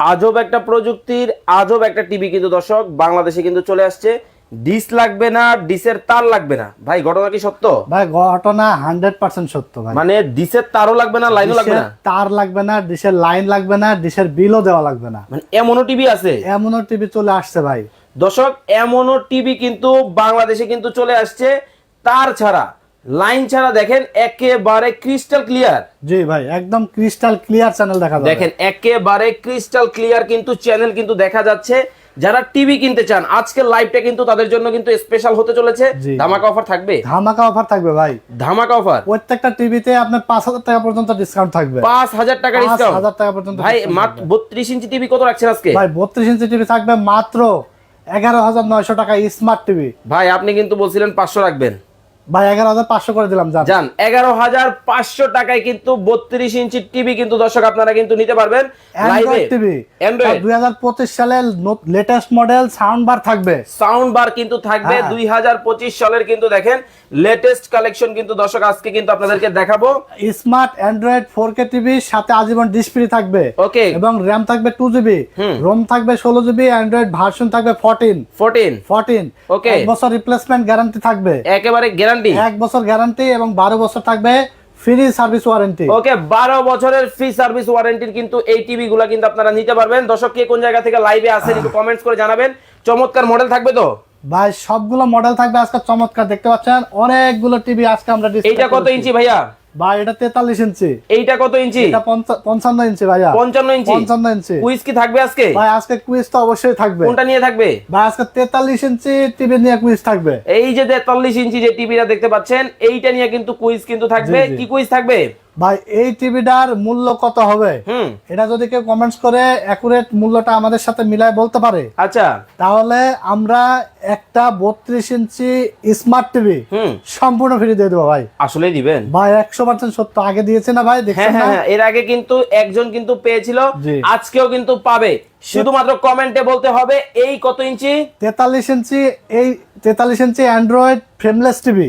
আজব একটা প্রযুক্তির আজব একটা টিভি কিন্তু দর্শক বাংলাদেশে কিন্তু চলে আসছে। ডিস লাগবে না ডিসের তার লাগবে না। ভাই ঘটনা কি সত্য? ভাই ঘটনা হান্ড্রেড পার্সেন্ট সত্য ভাই। মানে ডিসের তারও লাগবে না লাইনও লাগবে না? তার লাগবে না ডিশের লাইন লাগবে না ডিশের বিলও দেওয়া লাগবে না। মানে এমনও টিভি আছে? এমনও টিভি চলে আসছে ভাই। দর্শক এমনও টিভি কিন্তু বাংলাদেশে কিন্তু চলে আসছে তার ছাড়া। লাইন ছাড়া দেখেন একেবারে ক্রিস্টাল ক্লিয়ার জি ভাই একদম ক্রিস্টাল ক্লিয়ার চ্যানেল দেখা যাবে। দেখেন একেবারে ক্রিস্টাল ক্লিয়ার কিন্তু চ্যানেল কিন্তু দেখা যাচ্ছে। যারা টিভি কিনতে চান আজকের লাইভটা কিন্তু তাদের জন্য কিন্তু স্পেশাল হতে চলেছে। ধামাকা অফার থাকবে? ধামাকা অফার থাকবে ভাই। ধামাকা অফার প্রত্যেকটা টিভিতে আপনার পাঁচ হাজার টাকা পর্যন্ত ডিসকাউন্ট থাকবে। পাঁচ হাজার টাকা ডিসকাউন্ট হাজার টাকা পর্যন্ত ভাই মাত্র থাকবে। বত্রিশ ইঞ্চি টিভি কত রাখছেন আজকে? ভাই বত্রিশ ইঞ্চি টিভি থাকবে মাত্র এগারো হাজার নয়শো টাকা স্মার্ট টিভি ভাই আপনি কিন্তু বলছিলেন পাঁচশো রাখবেন। ভাই এগারো হাজার পাঁচশো করে দিলাম যান এগারো হাজার পাঁচশো টাকায় কিন্তু বত্রিশ ইঞ্চি টিভি কিন্তু দর্শক আপনারা কিন্তু নিতে পারবেন টিভি। দুই হাজার পঁচিশ সালের লেটেস্ট মডেল সাউন্ড বার থাকবে। সাউন্ড বার কিন্তু থাকবে হ্যাঁ। দুই হাজার পঁচিশ সালের কিন্তু দেখেন লেটেস্ট কালেকশন কিন্তু দর্শক আজকে কিন্তু আপনাদেরকে দেখাবো। Smart android four K TV সাথে আজীবন ডিসপ্লে থাকবে। ওকে এবং র্যাম থাকবে টু জিবি রোম থাকবে ষোলো জিবি অ্যান্ড্রয়েড ভার্সন থাকবে ফোরটিন ফোরটিন ফোরটিন. এক বছর রিপ্লেসমেন্ট গ্যারান্টি থাকবে। একেবারে গ্যারান্টি এক বছর গ্যারান্টি এবং বারো বছর থাকবে ফ্রি সার্ভিস ওয়ারেন্টি ওকে বারো বছরের ফ্রি সার্ভিস ওয়ারেন্টির কিন্তু এই টিভি গুলা কিন্তু আপনারা নিতে পারবেন। দর্শক কে কোন জায়গা থেকে লাইভে আসেন একটু কমেন্টস করে জানাবেন। চমৎকার মডেল থাকবে তো? ভাই সবগুলো মডেল থাকবে আজকে চমৎকার দেখতে পাচ্ছেন? অনেকগুলো টিভি আজকে আমরা এটা এইটা কত ইঞ্চি ভাইয়া? ভাই এটা ইঞ্চি। এইটা কত ইঞ্চি? এটা পঞ্চা- পঞ্চান্ন ইঞ্চি ভাইয়া। ইঞ্চি? পঞ্চান্ন ইঞ্চি। কুইজ কি থাকবে আজকে? ভাই আজকে কুইজ তো অবশ্যই থাকবে। কোনটা নিয়ে থাকবে? ভাই আজকে তেতাল্লিশ ইঞ্চি টিভি নিয়ে কুইজ থাকবে। এই যে তেতাল্লিশ ইঞ্চি যে টিভিটা দেখতে পাচ্ছেন এইটা নিয়ে কিন্তু কুইজ কিন্তু থাকবে। কি কুইজ থাকবে? ভাই এই টিভিটার মূল্য কত হবে? এটা যদি কেউ কমেন্টস করে অ্যাকুরেট মূল্যটা আমাদের সাথে মিলায় বলতে পারে আচ্ছা। তাহলে আমরা একটা বত্রিশ ইঞ্চি স্মার্ট টিভি সম্পূর্ণ ফ্রি দিয়ে দেবো ভাই। আসলেই দিবেন। ভাই একশো পার্সেন্ট সত্য। আগে দিয়েছে না ভাই? হ্যাঁ দেখছেন হ্যাঁ না? হ্যাঁ এর আগে কিন্তু একজন কিন্তু পেয়েছিল আজকেও কিন্তু পাবে। শুধুমাত্র কমেন্টে বলতে হবে এই কত ইঞ্চি? তেতাল্লিশ ইঞ্চি এই তেতাল্লিশ ইঞ্চি অ্যান্ড্রয়েড ফ্রেমলেস টিভি।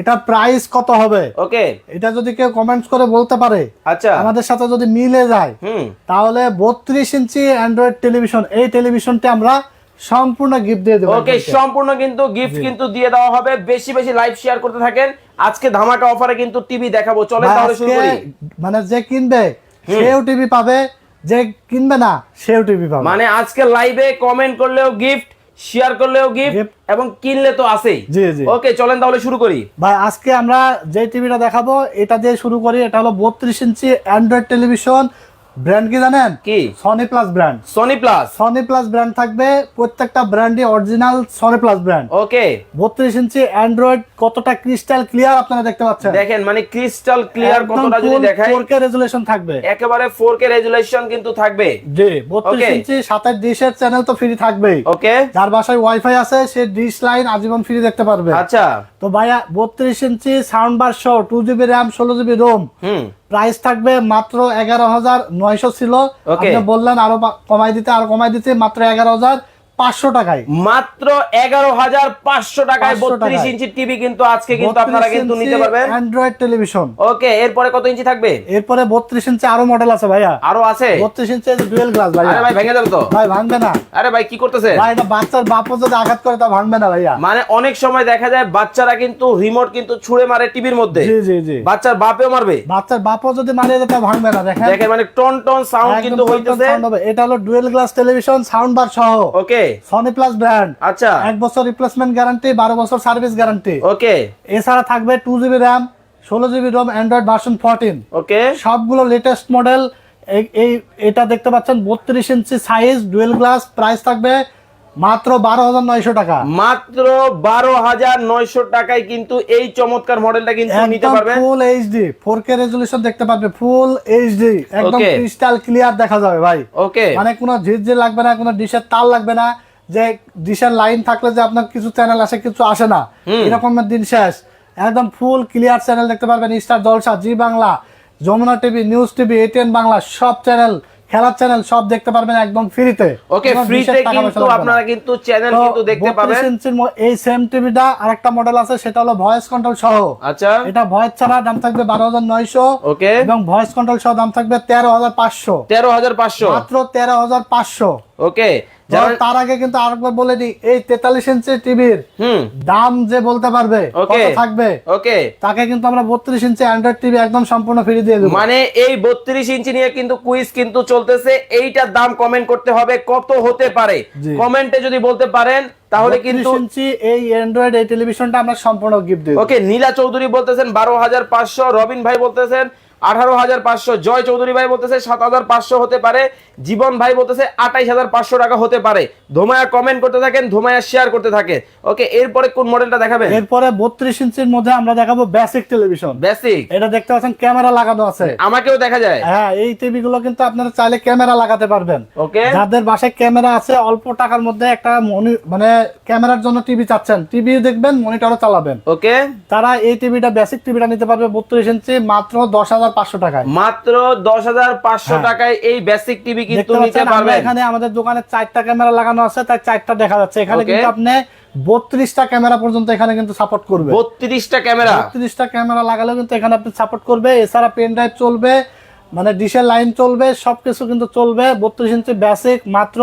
এটার প্রাইস কত হবে? ওকে। এটা যদি কেউ কমেন্টস করে বলতে পারে আচ্ছা। আমাদের সাথে যদি মিলে যায় তাহলে বত্রিশ ইঞ্চি অ্যান্ড্রয়েড টেলিভিশন এই টেলিভিশনটি আমরা সম্পূর্ণ গিফট দিয়ে দেবো ওকে সম্পূর্ণ কিন্তু গিফট কিন্তু দিয়ে দেওয়া হবে। বেশি বেশি লাইভ শেয়ার করতে থাকেন। আজকে ধামাকা অফারে কিন্তু টিভি দেখাবো। চলে তাহলে শুরু করি। মানে যে কিনবে সেও টিভি পাবে। যে কিনবে না সেও টিভি পাবে। মানে আজকে লাইভে কমেন্ট করলেও গিফট শেয়ার করলেও গিফট এবং কিনলে তো আছেই। জি জি। ওকে চলেন তাহলে শুরু করি। ভাই আজকে আমরা যে টিভিটা দেখাবো এটা দিয়ে শুরু করি এটা হলো বত্রিশ ইঞ্চি অ্যান্ড্রয়েড টেলিভিশন ব্র্যান্ড কি জানেন? কি? Sony Plus brand Sony Plus Sony Plus brand থাকবে প্রত্যেকটা ব্র্যান্ডই original Sony Plus brand okay বত্রিশ ইঞ্চি অ্যান্ড্রয়েড কতটা ক্রিস্টাল ক্লিয়ার আপনারা দেখতে পাচ্ছেন? দেখেন মানে ক্রিস্টাল ক্লিয়ার কতটা যদি দেখায় ফোর কে রেজুলেশন থাকবে। একেবারে 4K রেজুলেশন কিন্তু থাকবে। জি বত্রিশ Okay. ইঞ্চি সাথে ডিশের চ্যানেল তো ফ্রি থাকবেই। ওকে যার বাসায় ওয়াইফাই আছে সে ডিশ লাইন আজীবন ফ্রি দেখতে পারবে। আচ্ছা। তো ভাইয়া বত্রিশ ইঞ্চি সাউন্ড বার সহ টু জিবি র্যাম ষোলো জিবি রোম হুম। প্রাইস থাকবে মাত্র এগারো হাজার নয়শো ছিল। আপনি বললেন আরও কমাই দিতে আরও কমাই দিতে মাত্র এগারো হাজার। পাঁচশো টাকায়। মাত্র এগারো হাজার পাঁচশো টাকায় 500 বত্রিশ। ইঞ্চি টিভি কিন্তু আজকে কিন্তু আপনারা কিন্তু নিতে পারবেন। অ্যান্ড্রয়েড টেলিভিশন ওকে এরপরে কত ইঞ্চি থাকবে? এরপরে বত্রিশ ইঞ্চি আরও মডেল আছে ভাইয়া। আরও আছে? বত্রিশ ইঞ্চি ডুয়েল গ্লাস আরে ভাই ভেঙে যাবে তো। ভাই ভাঙবে না। আরে ভাই কি করতেছে? ভাই এটা বাচ্চার বাপও যদি আঘাত করে তা ভাঙবে না ভাইয়া। মানে অনেক সময় দেখা যায় বাচ্চারা কিন্তু রিমোট কিন্তু ছুঁড়ে মারে টিভির মধ্যে। জি জি জি। বাচ্চার বাপেও মারবে। বাচ্চার বাপও যদি দেয় তা ভাঙবে না দেখেন। দেখেন মানে টন টন সাউন্ড কিন্তু হইতেছে। এটা হলো dual glass television sound bar সহ। ওকে। সনি প্লাস ব্র্যান্ড আচ্ছা। এক বছর রিপ্লেসমেন্ট গ্যারান্টি বারো বছর সার্ভিস গ্যারান্টি ওকে এছাড়া থাকবে টু জিবি র্যাম ষোলো GB ROM android version fourteen okay সবগুলো লেটেস্ট মডেল এই এটা দেখতে পাচ্ছেন বত্রিশ ইঞ্চি সাইজ ডুয়েল গ্লাস প্রাইস থাকবে মাত্র বারো হাজার নয়শো টাকা। মাত্র বারো হাজার নয়শো টাকায় কিন্তু এই চমৎকার মডেলটা কিন্তু নিতে পারবেন full HD four K resolution দেখতে পারবে ফুল এইচডি একদম ক্রিস্টাল ক্লিয়ার দেখা যাবে ভাই। ওকে মানে কোনো ঝিরঝির লাগবে না কোনো ডিশের তার লাগবে না যে ডিশের লাইন থাকলে যে আপনার কিছু চ্যানেল আসে কিছু আসে না। এরকমের দিন শেষ। একদম ফুল ক্লিয়ার চ্যানেল দেখতে পারবেন Star Jalsha Zee Bangla Jamuna TV news TV ATN Bangla সব চ্যানেল খেলার চ্যানেল সব দেখতে পারবেন একদম ফ্রিতে ওকে ফ্রিতে কিন্তু আপনারা কিন্তু চ্যানেল কিন্তু দেখতে পাবেন। এই সেম টিভিটা আরেকটা মডেল আছে সেটা হলো ভয়েস কন্ট্রোল সহ। আচ্ছা। এটা ভয়েস ছাড়া দাম থাকবে বারো হাজার নয়শো। ওকে এবং ভয়েস কন্ট্রোল সহ দাম থাকবে তেরো হাজার পাঁচশো। তেরো হাজার পাঁচশো। মাত্র তেরো হাজার পাঁচশো। ওকে যারা তার আগে কিন্তু আরেকবার বলে দিই এই তেতাল্লিশ ইঞ্চি টিভির দাম যে বলতে পারবে থাকবে ওকে তাকে কিন্তু আমরা বত্রিশ ইঞ্চি অ্যান্ড্রয়েড টিভি একদম সম্পূর্ণ ফ্রি দিয়ে দেবো। মানে এই বত্রিশ ইঞ্চি নিয়ে কিন্তু কুইজ কিন্তু চলতেছে এইটার দাম কমেন্ট করতে হবে কত হতে পারে। কমেন্টে যদি বলতে পারেন তাহলে কিন্তু 32 এই অ্যান্ড্রয়েড এই টেলিভিশনটা আমরা সম্পূর্ণ গিফট দেব। ওকে নীলা চৌধুরী বলতেছেন বারো হাজার পাঁচশো রবিন ভাই বলতেছেন আঠারো হাজার পাঁচশো। জয় চৌধুরী ভাই বলতেছে সাত হাজার পাঁচশো হতে পারে। জীবন ভাই বলতেছে আঠাইশ হাজার পাঁচশো টাকা হতে পারে। ধোমায়া কমেন্ট করতে থাকেন ধোমায়া শেয়ার করতে থাকেন ওকে এরপরে কোন মডেলটা দেখাবেন? এরপরে বত্রিশ ইঞ্চির মধ্যে আমরা দেখাবো বেসিক টেলিভিশন বেসিক এটা দেখতে পাচ্ছেন ক্যামেরা লাগানো আছে। আমাকেও দেখা যায়। হ্যাঁ এই টিভি গুলো কিন্তু আপনারা চাইলে ক্যামেরা লাগাতে পারবেন। ওকে যাদের বাসায় ক্যামেরা আছে অল্প টাকার মধ্যে একটা মনি- মানে ক্যামেরার জন্য টিভি চাচ্ছেন। টিভি দেখবেন মনিটরও চালাবেন। ওকে তারা এই টিভিটা বেসিক টিভিটা নিতে পারবে বত্রিশ ইঞ্চি মাত্র দশ হাজার টাকায়। মাত্র হ্যাঁ। টাকায় এই বেসিক টিভি কিন্তু নিতে পারবেন। এখানে আমাদের দোকানে চারটা ক্যামেরা লাগানো আছে তাই চারটা দেখা যাচ্ছে। এখানে কিন্তু আপনি বত্রিশটা ক্যামেরা পর্যন্ত এখানে কিন্তু সাপোর্ট করবে। বত্রিশটা ক্যামেরা বত্রিশটা ক্যামেরা লাগালেও কিন্তু এখানে আপনি সাপোর্ট করবে। এছাড়া পেন ড্রাইভ চলবে মানে ডিশের লাইন চলবে সবকিছু কিন্তু চলবে। বত্রিশ ইঞ্চি বেসিক মাত্র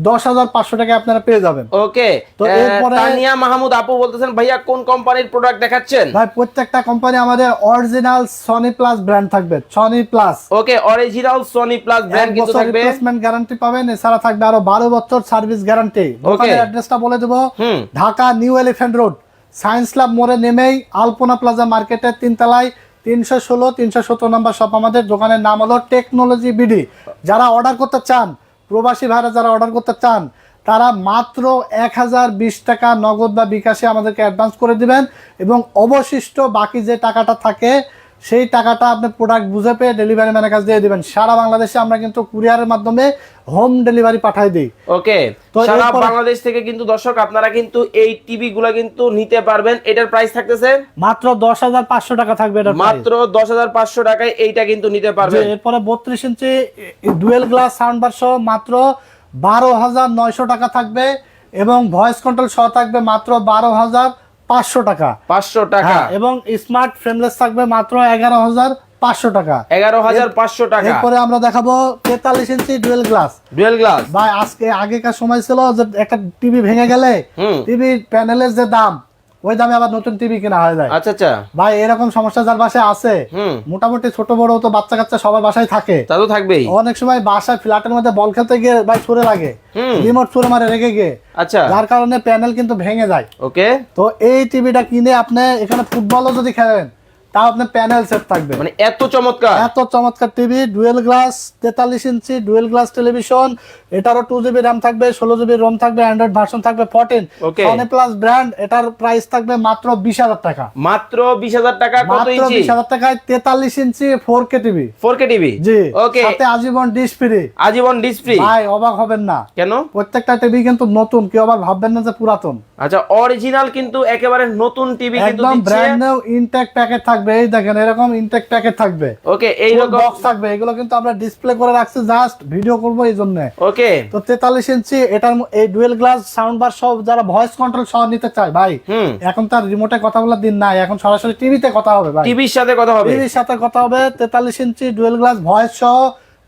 দশ হাজার পাঁচশো টাকা আপনারা পেয়ে যাবেন। ওকে তো এরপরে- তানিয়া মাহমুদ আপু বলতেছেন ভাইয়া কোন কোম্পানির প্রোডাক্ট দেখাচ্ছেন? ভাই প্রত্যেকটা কোম্পানি আমাদের অরিজিনাল সনি প্লাস ব্র্যান্ড থাকবে Sony Plus okay original Sony Plus brand কিন্তু থাকবে? রিপ্লেসমেন্ট গ্যারান্টি পাবেন এছাড়া থাকবে আরও বারো বছর সার্ভিস গ্যারান্টি দোকানের অ্যাড্রেসটা বলে দেবো Dhaka New Elephant Road Science Club মোড়ে নেমেই আলপনা প্লাজা মার্কেটের তিনতলায় তিনশো ষোলো তিনশো সত্তর নম্বর শপ আমাদের। দোকানের নাম হলো টেকনোলজি বিডি যারা অর্ডার করতে চান প্রবাসী ভাইরা যারা অর্ডার করতে চান, তারা মাত্র এক হাজার বিশ টাকা নগদ বা বিকাশে আমাদেরকে অ্যাডভান্স করে দিবেন এবং অবশিষ্ট বাকি যে টাকাটা থাকে সেই টাকাটা আপনি প্রোডাক্ট বুঝে পেয়ে ডেলিভারি ম্যানের কাছে দিয়ে দিবেন। সারা বাংলাদেশে আমরা কিন্তু কুরিয়ারের মাধ্যমে হোম ডেলিভারি পাঠাই দিই। ওকে তো সারা বাংলাদেশ থেকে কিন্তু দর্শক আপনারা কিন্তু এই টিভি গুলা কিন্তু নিতে পারবেন। এটার প্রাইস থাকতেছে? মাত্র দশ হাজার পাঁচশো টাকা থাকবে এটা মাত্র দশ হাজার পাঁচশো টাকায় এইটা কিন্তু নিতে পারবেন। এরপরে বত্রিশ ইঞ্চি ডুয়েল গ্লাস সাউন্ড বার সহ মাত্র বারো হাজার নয়শো টাকা থাকবে এবং ভয়েস কন্ট্রোল সহ থাকবে মাত্র বারো হাজার পাঁচশো টাকা। পাঁচশো টাকা। হ্যাঁ, এবং স্মার্ট ফ্রেমলেস থাকবে মাত্র এগারো হাজার পাঁচশো টাকা। এগারো হাজার পাঁচশো টাকা। এরপরে আমরা দেখাবো তেতাল্লিশ ইঞ্চি ডুয়েল গ্লাস। Dual glass. ভাই আজকে আগেকার সময় ছিল যে একটা টিভি ভেঙে গেলে টিভি প্যানেলের যে দাম ওই দামে আবার নতুন টিভি কেনা হয়ে যায়। আচ্ছা আচ্ছা। ভাই এরকম সমস্যা যার বাসায় আছে মোটামুটি ছোট বড় তো বাচ্চা কাচ্চা সবার বাসায় থাকে। তা তো থাকবেই। অনেক সময় বাসায় ফ্ল্যাটের মধ্যে বল খেলতে গিয়ে ভাই ছুড়ে লাগে রিমোট ছুড়ে মারে রেগে গিয়ে। আচ্ছা। যার কারণে প্যানেল কিন্তু ভেঙে যায়। ওকে। তো এই টিভিটা কিনে আপনি এখানে ফুটবলও যদি খেলেন তাও আপনার প্যানেল সেট থাকবে। মানে এত চমৎকার। এত চমৎকার টিভি ডুয়েল গ্লাস তেতাল্লিশ ইঞ্চি ডুয়েল গ্লাস টেলিভিশন এটারও টু জিবি র্যাম থাকবে ষোলো জিবি রোম থাকবে অ্যান্ড্রয়েড ভার্সন থাকবে ফোরটিন. সনি প্লাস ব্র্যান্ড এটার প্রাইস থাকবে মাত্র বিশ হাজার টাকা। মাত্র বিশ হাজার টাকা মাত্র বিশ হাজার টাকায় তেতাল্লিশ ইঞ্চি four K TV four K TV জি। ওকে সাথে আজীবন ডিশ ফ্রি আজীবন ডিসপ্লে ভাই অবাক হবেন না। কেন? প্রত্যেকটা টিভি কিন্তু নতুন কেউ আবার ভাববেন না যে পুরাতন। আচ্ছা অরিজিনাল কিন্তু একেবারে নতুন টিভি কিন্তু একদম ব্র্যান্ড নিউ ইনটেক প্যাকেট থাকবে। এই দেখেন এরকম ইনটেক প্যাকেট থাকবে। ওকে এই রকম বক্স থাকবে। এগুলো কিন্তু আমরা ডিসপ্লে করে রাখছি জাস্ট ভিডিও করব এই জন্য। ওকে তো তেতাল্লিশ ইঞ্চি এটার এই ডুয়েল গ্লাস সাউন্ড বার সব যারা ভয়েস কন্ট্রোল সহ নিতে চায় ভাই এখন তার রিমোটে কথা বলার দিন নাই। এখন সরাসরি টিভিতে কথা হবে ভাই। টিভির সাথে কথা হবে। টিভির সাথে কথা হবে তেতাল্লিশ ইঞ্চি ডুয়েল গ্লাস ভয়েস সহ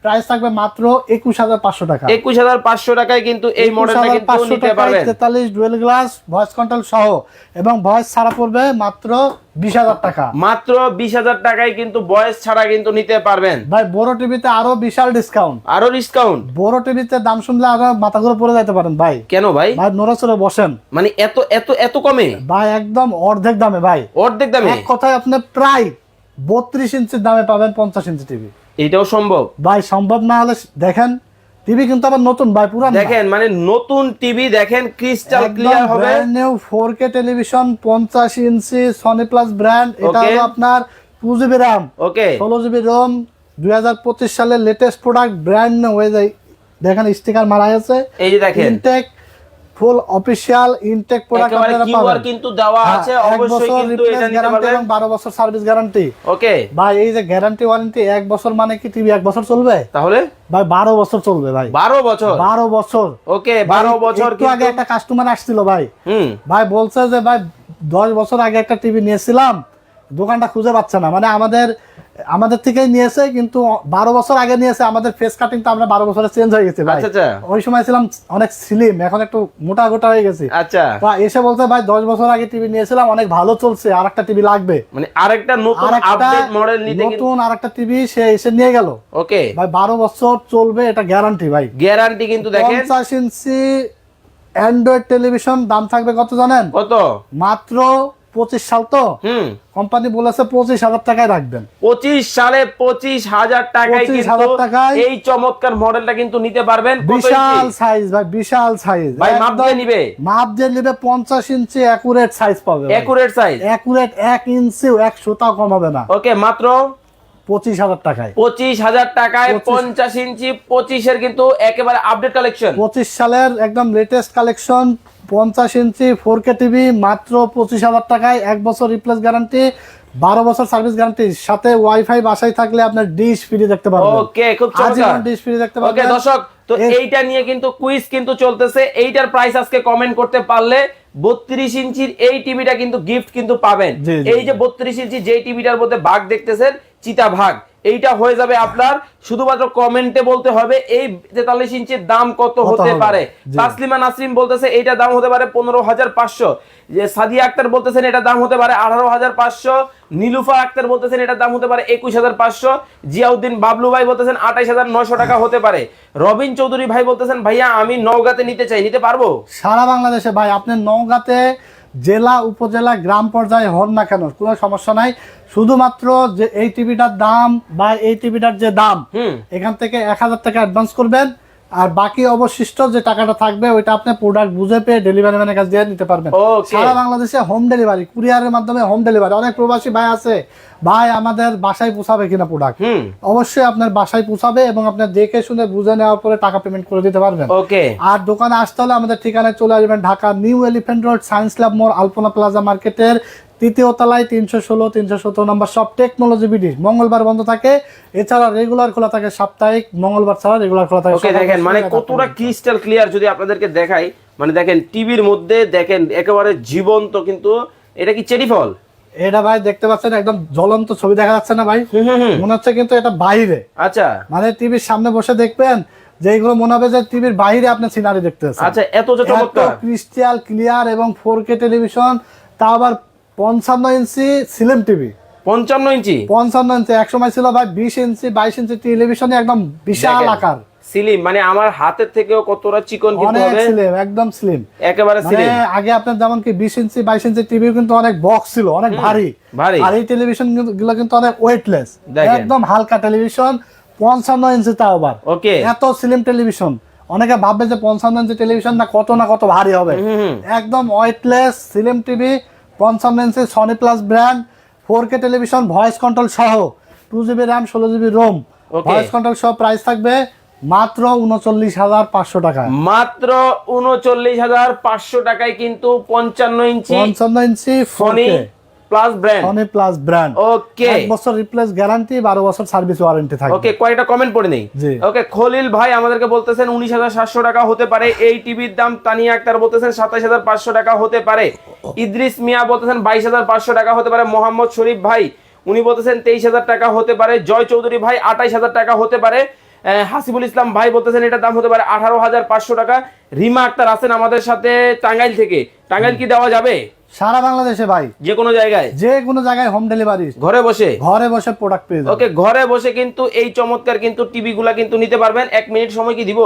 প্রাইস থাকবে মাত্র একুশ হাজার পাঁচশো টাকা। একুশ হাজার পাঁচশো টাকায় কিন্তু এই মডেলটা কিন্তু নিতে পারবেন। তেতাল্লিশ ডুয়েল গ্লাস ভয়েস কন্ট্রোল সহ এবং ভয়েস ছাড়া পড়বে মাত্র বিশ হাজার টাকা। মাত্র বিশ হাজার টাকায় কিন্তু বয়স ছাড়া কিন্তু নিতে পারবেন। ভাই বড় টিভিতে আরও বিশাল ডিসকাউন্ট আরও ডিসকাউন্ট বড় টিভিতে দাম শুনলে আরও মাথা ঘুরে পড়ে যেতে পারেন ভাই। কেন ভাই? ভাই নড়াচড়ে বসেন। মানে এত এত এত কমে? ভাই একদম অর্ধেক দামে ভাই। অর্ধেক দামে? এক কথায় আপনি প্রায় বত্রিশ ইঞ্চির দামে পাবেন পঞ্চাশ ইঞ্চি টিভি এটাও সম্ভব। ভাই সম্ভব না হলে দেখেন টিভি কিন্তু আবার নতুন ভাই পুরান দেখেন মানে নতুন টিভি দেখেন ক্রিস্টাল ক্লিয়ার হবে। নিউ ফোর কে টেলিভিশন পঞ্চাশ ইঞ্চি সনি প্লাস ব্র্যান্ড এটা হলো আপনার টু জিবি র্যাম ওকে ষোলো জিবি রোম দুই হাজার পঁচিশ সালের লেটেস্ট প্রোডাক্ট ব্র্যান্ড হয়ে যায় দেখেন স্টিকার মারা আছে। এই যে দেখেন। Intech full official Intech product আপনারা পাবেন। কিন্তু দেওয়া হ্যাঁ, আছে অবশ্যই কিন্তু এটা নিতে পারবেন। এবং বারো বছর সার্ভিস গ্যারান্টি ওকে। ভাই এই যে গ্যারান্টি ওয়ারেন্টি এক বছর মানে কি টিভি এক বছর চলবে? তাহলে? ভাই বারো বছর চলবে ভাই। বারো বছর? বারো বছর। ওকে ভাই, বারো বছর একটু আগে একটা কাস্টমার আসছিল ভাই। হুম। ভাই বলছে যে ভাই দশ বছর আগে একটা টিভি নিয়েছিলাম দোকানটা খুঁজে পাচ্ছে না। মানে আমাদের আমাদের থেকেই নিয়েছে কিন্তু বারো বছর আগে নিয়েছে আমাদের ফেস কাটিং তো আমরা বারো বছরে চেঞ্জ হয়ে গেছে ভাই। আচ্ছা আচ্ছা। ওই সময় ছিলাম অনেক স্লিম এখন একটু মোটা গোটা হয়ে গেছে। আচ্ছা। এসে বলছে ভাই দশ বছর আগে টিভি নিয়েছিলাম অনেক ভালো চলছে আর একটা টিভি লাগবে। মানে আরেকটা নতুন আর একটা আপডেট মডেল নিতে নতুন টিভি সে এসে নিয়ে গেল। ওকে। ভাই বারো বছর চলবে এটা গ্যারান্টি ভাই। গ্যারান্টি কিন্তু দেখেন। পঞ্চাশ ইঞ্চি অ্যান্ড্রয়েড টেলিভিশন দাম থাকবে কত জানেন? কত? মাত্র পঁচিশ সাল তো? কোম্পানি বলেছে পঁচিশ হাজার টাকায় রাখবেন। পঁচিশ সালে পঁচিশ হাজার টাকায় 25,000 কিন্তু টাকায়। এই চমৎকার মডেলটা কিন্তু নিতে পারবেন। বিশাল সাইজ ভাই বিশাল সাইজ ভাই মাপ দিয়ে নিবে। মাপ দিয়ে নিবে পঞ্চাশ ইঞ্চি অ্যাকুরেট সাইজ পাবে একুরেট সাইজ অ্যাকুরেট এক ইঞ্চি এক সুতাও কম হবে না। ওকে মাত্র? পঁচিশ হাজার টাকায়। পঁচিশ হাজার টাকায় পঞ্চাশ ইঞ্চি পঁচিশের কিন্তু একেবারে আপডেট কালেকশন পঁচিশ সালের একদম লেটেস্ট কালেকশন পঞ্চাশ ইঞ্চি ফোর কে টিভি মাত্র পঁচিশ হাজার টাকায় এক বছর রিপ্লেস গ্যারান্টি বারো বছর সার্ভিস গ্যারান্টি সাথে ওয়াইফাই বাসায় থাকলে আপনার ডিশ ফ্রি দেখতে পারবেন। ওকে খুব চমৎকার ডিশ ফ্রি দেখতে ওকে পারবেন দর্শক তো এইটা নিয়ে কিন্তু কুইজ কিন্তু চলতেছে। এইটার প্রাইস আজকে কমেন্ট করতে পারলে বত্রিশ ইঞ্চির এই টিভিটা কিন্তু গিফট কিন্তু পাবেন। এই যে বত্রিশ ইঞ্চি যেই টিভিটার মধ্যে ভাগ দেখতেছেন চিতা ভাগ এইটা হয়ে যাবে আপনার শুধুমাত্র কমেন্টে বলতে হবে এই তেতাল্লিশ ইঞ্চির দাম কত হতে পারে? তাসলিমা নাসরিন বলতেছে এইটা দাম হতে পারে পনেরো হাজার পাঁচশো। যে সাদিয়া আক্তার বলতেছেন এটা দাম হতে পারে আঠারো হাজার পাঁচশো। নীলুফা আক্তার বলতেছেন এটা দাম হতে পারে একুশ হাজার পাঁচশো। জিয়াউদ্দিন বাবলু ভাই বলতেছেন আঠাইশ হাজার নয়শো টাকা হতে পারে। রবিন চৌধুরী ভাই বলতেছেন ভাইয়া আমি নওগাঁতে নিতে চাই নিতে পারব? সারা বাংলাদেশে ভাই আপনি নওগাঁতে জেলা উপজেলা গ্রাম পর্যায়ে হন না কেন কোনো সমস্যা নাই। শুধুমাত্র যে এই টিভিটার দাম বা এই টিভিটার যে দাম এখান থেকে এক হাজার টাকা অ্যাডভান্স করবেন। আর বাকি অবশিষ্ট যে টাকাটা থাকবে ওইটা আপনি প্রোডাক্ট বুঝে পেয়ে ডেলিভারি ম্যানের কাছে দিয়ে নিতে পারবেন। সারা বাংলাদেশে হোম ডেলিভারি কুরিয়ারের মাধ্যমে হোম ডেলিভারি অনেক প্রবাসী ভাই আছে ভাই আমাদের বাসায় পৌঁছাবে কিনা প্রোডাক্ট অবশ্যই আপনার বাসায় পৌঁছাবে এবং আপনার দেখে শুনে বুঝে নেওয়ার পরে টাকা পেমেন্ট করে দিতে পারবেন। ওকে আর দোকানে আসতে হলে আমাদের ঠিকানায় চলে আসবেন Dhaka New Elephant Road Science Lab মোড় আলপনা প্লাজা মার্কেটের তৃতীয় তলায় তিনশো ষোলো তিনশো সতেরো নম্বর সব টেকনোলজি বিডি মঙ্গলবার বন্ধ থাকে এছাড়া রেগুলার খোলা থাকে সাপ্তাহিক মঙ্গলবার ছাড়া রেগুলার খোলা থাকে দেখেন মানে কতটা ক্রিস্টাল ক্লিয়ার যদি আপনাদেরকে দেখাই মানে দেখেন টিভির মধ্যে দেখেন একেবারে জীবন্ত কিন্তু এটা কি চেরি ফল এটা ভাই দেখতে পাচ্ছেন একদম জ্বলন্ত ছবি দেখা যাচ্ছে না ভাই। মনে হচ্ছে কিন্তু এটা বাইরে। আচ্ছা। মানে টিভির সামনে বসে দেখবেন যে এইগুলো মনে হবে যে টিভির বাইরে আপনি সিনারি দেখতে আচ্ছা এত যে চমৎকার। ক্রিস্টাল ক্লিয়ার এবং ফোর কে টেলিভিশন তা আবার পঞ্চান্ন ইঞ্চি সিলেম টিভি। পঞ্চান্ন ইঞ্চি? পঞ্চান্ন ইঞ্চি এক সময় ছিল ভাই বিশ ইঞ্চি বাইশ ইঞ্চি টেলিভিশনে একদম বিশাল আকার। স্লিম মানে আমার হাতের থেকেও কতটা চিকন কিন্তু হবে? স্লিম একদম স্লিম। একেবারে মানে স্লিম। আগে আপনার যেমন কি বিশ ইঞ্চি বাইশ ইঞ্চি টিভি কিন্তু অনেক বক্স ছিল অনেক ভারী। ভারী। আর এই টেলিভিশনগুলো কিন্তু অনেক ওয়েটলেস একদম হালকা টেলিভিশন পঞ্চান্ন ইঞ্চি তাও আবার। ওকে। এত স্লিম টেলিভিশন অনেকে ভাববে যে পঞ্চান্ন ইঞ্চি টেলিভিশন না কত না কত ভারী হবে। একদম ওয়েটলেস সিলিম টিভি পঞ্চান্ন inch Sony plus brand four K television voice control সহ টু জিবি র্যাম ষোলো জিবি রোম ভয়েস কন্ট্রোল সহ প্রাইস থাকবে মাত্র উনচল্লিশ হাজার পাঁচশো টাকা মাত্র উনচল্লিশ হাজার পাঁচশো টাকায় কিন্তু পঞ্চান্ন ইঞ্চি পঞ্চান্ন inch Sony plus brand Sony plus brand okay এক বছর রিপ্লেস গ্যারান্টি বারো বছর সার্ভিস ওয়ারেন্টি থাকবে। ওকে কয়টা কমেন্ট পড়ে নেই? ওকে খলিল ভাই আমাদেরকে বলতেছেন উনিশ হাজার সাতশো টাকা হতে পারে। এই টিভির দাম তানিয়া আক্তার বলতেছেন সাতাশ হাজার পাঁচশো টাকা হতে পারে। ইদ্রিস মিয়া বলতেছেন বাইশ হাজার পাঁচশো টাকা হতে পারে। মোহাম্মদ শরীফ ভাই উনি বলতেছেন তেইশ হাজার টাকা হতে পারে। জয় চৌধুরী ভাই আঠাইশ হাজার টাকা হতে পারে। হাসিবুল ইসলাম ভাই বলতেছেন এটার দাম হতে পারে আঠারো হাজার পাঁচশো টাকা। রিমা আক্তার আছেন আমাদের সাথে টাঙ্গাইল থেকে। টাঙ্গাইল কি দেওয়া যাবে? সারা বাংলাদেশে ভাই। যে কোনো জায়গায়? যে কোনো জায়গায় হোম ডেলিভারি ঘরে বসে? ঘরে বসে প্রোডাক্ট পেয়ে ওকে ঘরে বসে কিন্তু এই চমৎকার কিন্তু টিভি গুলা কিন্তু নিতে পারবেন। এক মিনিট সময় কি দিব?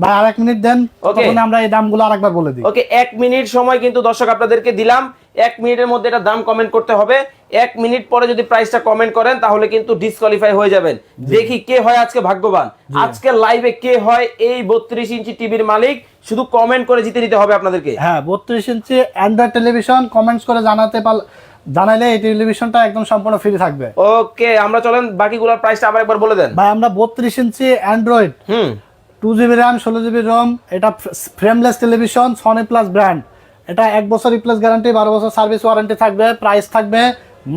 ভাই আর এক মিনিট দেন. তখন আমরা এই দামগুলো আরেকবার বলে দিই। ওকে এক মিনিট সময় কিন্তু দর্শক আপনাদেরকে দিলাম। এক মিনিটের মধ্যে এটা দাম কমেন্ট করতে হবে। এক মিনিট পরে যদি প্রাইসটা কমেন্ট করেন তাহলে কিন্তু ডিসকোয়ালিফাই হয়ে যাবেন। দেখি কে হয় আজকে ভাগ্যবান। আজকে লাইভে কে হয় এই বত্রিশ ইঞ্চি টিভির মালিক? শুধু কমেন্ট করে জিতে নিতে হবে আপনাদেরকে। হ্যাঁ বত্রিশ ইঞ্চি অ্যান্ড্রয়েড টেলিভিশন কমেন্টস করে জানাতে পার জানাইলে এই টেলিভিশনটা একদম সম্পূর্ণ ফ্রি থাকবে। ওকে আমরা চলেন বাকিগুলোর প্রাইসটা আবার একবার বলে দেন। ভাই আমরা বত্রিশ ইঞ্চি অ্যান্ড্রয়েড হুম। টু জিবি র্যাম ষোলো জিবি রোম এটা frameless television Sony plus brand এটা এক বছর রিপ্লেস গ্যারান্টি বারো বছর সার্ভিস ওয়ারেন্টি থাকবে প্রাইস থাকবে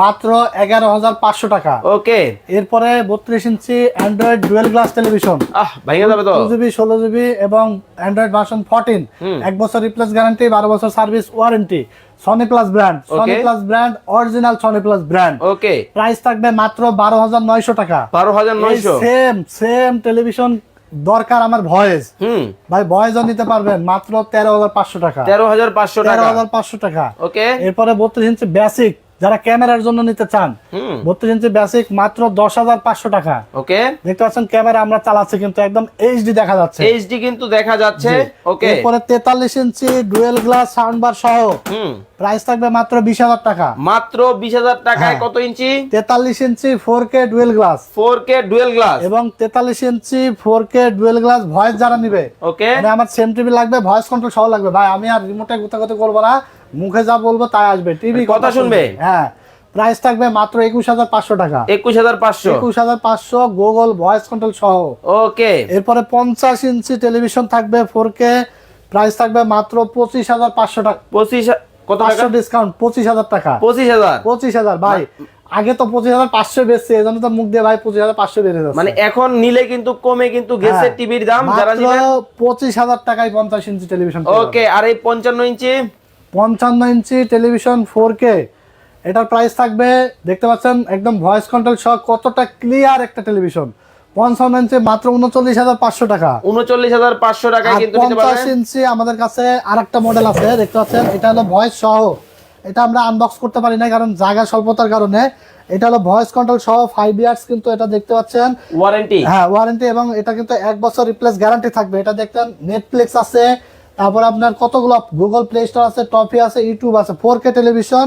মাত্র এগারো হাজার পাঁচশো টাকা। ওকে। এরপরে বত্রিশ inch android dual glass television আহ যাবে তো। টু জিবি ষোলো জিবি এবং অ্যান্ড্রয়েড ভার্সন ফোরটিন এক বছর রিপ্লেস গ্যারান্টি বারো বছর service warranty Sony plus brand Sony plus brand original Sony plus brand okay. Price থাকবে মাত্র বারো হাজার নয়শো টাকা। বারো হাজার নয়শো। সেম সেম টেলিভিশন দরকার আমার ভয়েস। হুম। ভাই ভয়েসও নিতে পারবেন মাত্র তেরো হাজার পাঁচশো টাকা। তেরো হাজার পাঁচশো টাকা। তেরো হাজার পাঁচশো টাকা। ওকে। এরপরে বত্রিশ ইঞ্চি বেসিক যারা ক্যামেরার জন্য নিতে চান বত্রিশ ইঞ্চি বেসিক মাত্র দশ হাজার পাঁচশো টাকা। ওকে। দেখতে পাচ্ছেন ক্যামেরা আমরা চালাচ্ছি কিন্তু একদম এইচডি দেখা যাচ্ছে। এইচডি কিন্তু দেখা যাচ্ছে। ওকে। এরপরে তেতাল্লিশ inch dual glass sound bar সহ প্রাইস থাকবে মাত্র বিশ হাজার টাকা। মাত্র বিশ হাজার টাকায় হ্যাঁ। কত ইঞ্চি? তেতাল্লিশ inch four K dual glass. Four K dual glass. এবং তেতাল্লিশ inch four K dual glass voice যারা নিবে ওকে। মানে আমার সেম টিভি লাগবে ভয়েস কন্ট্রোল সহ লাগবে। ভাই আমি আর রিমোটে গুতাগুতি করব না। মুখে যা বলব তাই আসবে টিভি কথা শুনবে? হ্যাঁ প্রাইস থাকবে মাত্র একুশ হাজার পাঁচশো টাকা। একুশ হাজার পাঁচশো? একুশ হাজার পাঁচশো গুগল ভয়েস কন্ট্রোল সহ। ওকে এরপরে পঞ্চাশ ইঞ্চি টেলিভিশন থাকবে ফোর কে প্রাইস থাকবে মাত্র পঁচিশ হাজার পাঁচশো টাকা। পঁচিশ কত পাঁচশো ডিসকাউন্ট পঁচিশ হাজার টাকা। পঁচিশ হাজার? পঁচিশ হাজার ভাই আগে তো পঁচিশ হাজার পাঁচশো বেচছে এই জন্য তো মুখ দিয়ে ভাই পঁচিশ হাজার পাঁচশো বেড়ে যাচ্ছে। মানে এখন নিলে কিন্তু কমে কিন্তু গেছে হ্যাঁ। টিভির দাম যারা পঁচিশ হাজার টাকায় পঞ্চাশ ইঞ্চি টেলিভিশন ওকে আর এই পঞ্চান্ন ইঞ্চি? পঞ্চান্ন ইঞ্চি টেলিভিশন ফোর কে এটার প্রাইস থাকবে দেখতে পাচ্ছেন একদম ভয়েস কন্ট্রোল সহ কতটা ক্লিয়ার একটা টেলিভিশন পঞ্চান্ন ইঞ্চি মাত্র উনচল্লিশ হাজার পাঁচশো টাকা। উনচল্লিশ হাজার পাঁচশো আর নিতে পঞ্চাশ ইঞ্চি আমাদের কাছে আরেকটা মডেল আছে দেখতে পাচ্ছেন এটা হলো ভয়েস সহ। এটা আমরা আনবক্স করতে পারি না কারণ জায়গা স্বল্পতার কারণে। এটা হলো ভয়েস কন্ট্রোল সহ ফাইভ ইয়ার্স কিন্তু এটা দেখতে পাচ্ছেন। ওয়ারেন্টি হ্যাঁ ওয়ারেন্টি এবং এটা কিন্তু এক বছর রিপ্লেস গ্যারান্টি থাকবে। এটা দেখতেন নেটফ্লিক্স আছে তারপর আপনার কতগুলো গুগল প্লে স্টোর আছে টপি আছে ইউটিউব আছে four K television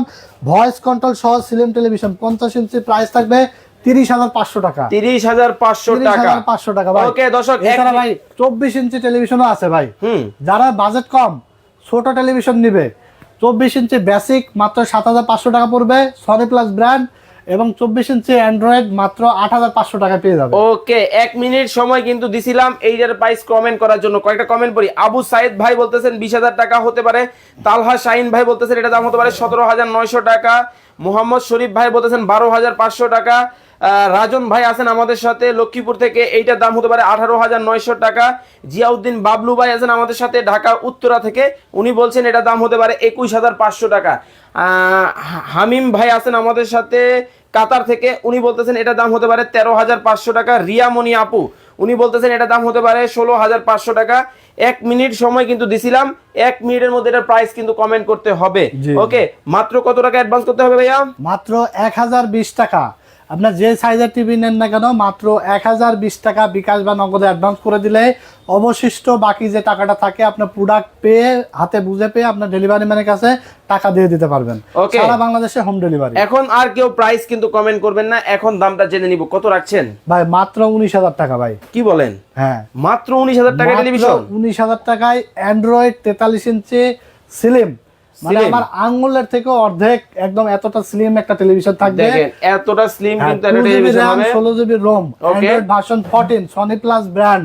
voice control সহ সিলিম টেলিভিশন পঞ্চাশ ইঞ্চি প্রাইস থাকবে তিরিশ হাজার পাঁচশো টাকা। তিরিশ হাজার পাঁচশো টাকা। পাঁচশো টাকা ভাই। ওকে দর্শক এছাড়া ভাই চব্বিশ ইঞ্চি টেলিভিশনও আছে ভাই। যারা বাজেট কম ছোট টেলিভিশন নিবে। চব্বিশ ইঞ্চি বেসিক মাত্র সাত হাজার পাঁচশো টাকা পড়বে সনি প্লাস ব্র্যান্ড এবং চব্বিশ ইঞ্চি অ্যান্ড্রয়েড মাত্র আট হাজার পাঁচশো টাকা পেয়ে যাবে। ওকে, এক মিনিট সময় কিন্তু দিছিলাম। এইটার প্রাইস কমেন্ট করার জন্য। কয়েকটা কমেন্ট পড়ি। আবু সাইদ ভাই বলতেছেন, বিশ হাজার টাকা হতে পারে। তালহা শাহিন ভাই বলতেছেন, এটা দাম হতে পারে সতেরো হাজার নয়শো টাকা। মোহাম্মদ শরীফ ভাই বলতেছেন, বারো হাজার পাঁচশো টাকা। রাজন ভাই আছেন আমাদের সাথে, লক্ষ্মীপুর থেকে। এইটার দাম হতে পারে আঠারো হাজার নয়শো টাকা। জিয়াউদ্দিন বাবলু ভাই আছেন আমাদের সাথে, ঢাকা, উত্তরা থেকে। উনি বলছেন এটার দাম হতে পারে একুশ হাজার পাঁচশো টাকা। হামিম ভাই আছেন আমাদের সাথে। কাতার থেকে উনি বলতেছেন এটা দাম হতে পারে তেরো হাজার পাঁচশো টাকা। রিয়ামণি আপু উনি বলতেছেন এটা দাম হতে পারে ষোলো হাজার পাঁচশো টাকা। এক মিনিট সময় কিন্তু দিছিলাম এক মিনিটের মধ্যে এটার প্রাইস কিন্তু কমেন্ট করতে হবে। ওকে মাত্র কত টাকা অ্যাডভান্স করতে হবে ভাইয়া? মাত্র এক হাজার বিশ টাকা। আপনার যে সাইজের টিভি নেন না কেন মাত্র এক হাজার বিশ টাকা বিকাশ বা নগদে অ্যাডভান্স করে দিলে অবশিষ্ট বাকি যে টাকাটা থাকে আপনার প্রোডাক্ট পেয়ে হাতে বুঝে পেয়ে আপনার ডেলিভারি ম্যানের কাছে টাকা দিয়ে দিতে পারবেন। সারা বাংলাদেশে হোম ডেলিভারি এখন আর কেউ প্রাইস কিন্তু কমেন্ট করবেন না এখন দামটা জেনে নিব। কত রাখছেন? ভাই মাত্র উনিশ হাজার টাকা ভাই। কি বলেন? হ্যাঁ। মাত্র উনিশ হাজার টাকা টেলিভিশন উনিশ হাজার টাকায় অ্যান্ড্রয়েড তেতাল্লিশ ইঞ্চি স্লিম মানে। আমার আঙ্গুলের থেকে অর্ধেক একদম এতটা স্লিম একটা টেলিভিশন থাকবে। এতটা স্লিম কিন্তু একটা 2GB টেলিভিশন RAM, হবে। 16GB ROM, Android version 14, Sony Plus brand,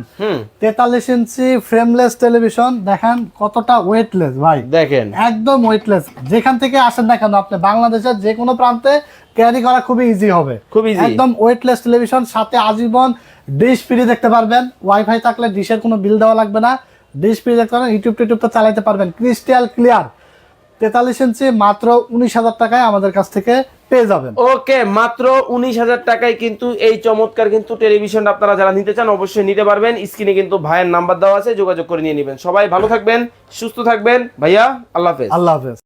43 inch frameless television দেখেন কতটা ওয়েটলেস ভাই। দেখেন। একদম ওয়েটলেস যেখান থেকে আসেন না কেন আপনি বাংলাদেশের যে কোনো প্রান্তে ক্যারি করা খুবই ইজি হবে। খুব easy। একদম ওয়েটলেস টেলিভিশন সাথে আজীবন ডিশ ফ্রি দেখতে পারবেন। ওয়াইফাই থাকলে ডিশের কোনো বিল দেওয়া লাগবে না। ডিশ ফ্রি দেখতে পারবেন ইউটিউব টিউটিউব তো চালাতে পারবেন। ক্রিস্টাল ক্লিয়ার তেতাল্লিশ ইঞ্চি মাত্র উনিশ হাজার টাকায় আমাদের কাছ থেকে পেয়ে যাবেন। ওকে মাত্র উনিশ হাজার টাকায় কিন্তু এই চমৎকার কিন্তু টেলিভিশন আপনারা যারা নিতে চান অবশ্যই নিতে পারবেন। স্ক্রিনে কিন্তু ভাইয়ের নাম্বার দেওয়া আছে যোগাযোগ করে নিয়ে নেবেন। সবাই ভালো থাকবেন সুস্থ থাকবেন। ভাইয়া আল্লাহ হাফেজ। আল্লাহ হাফেজ।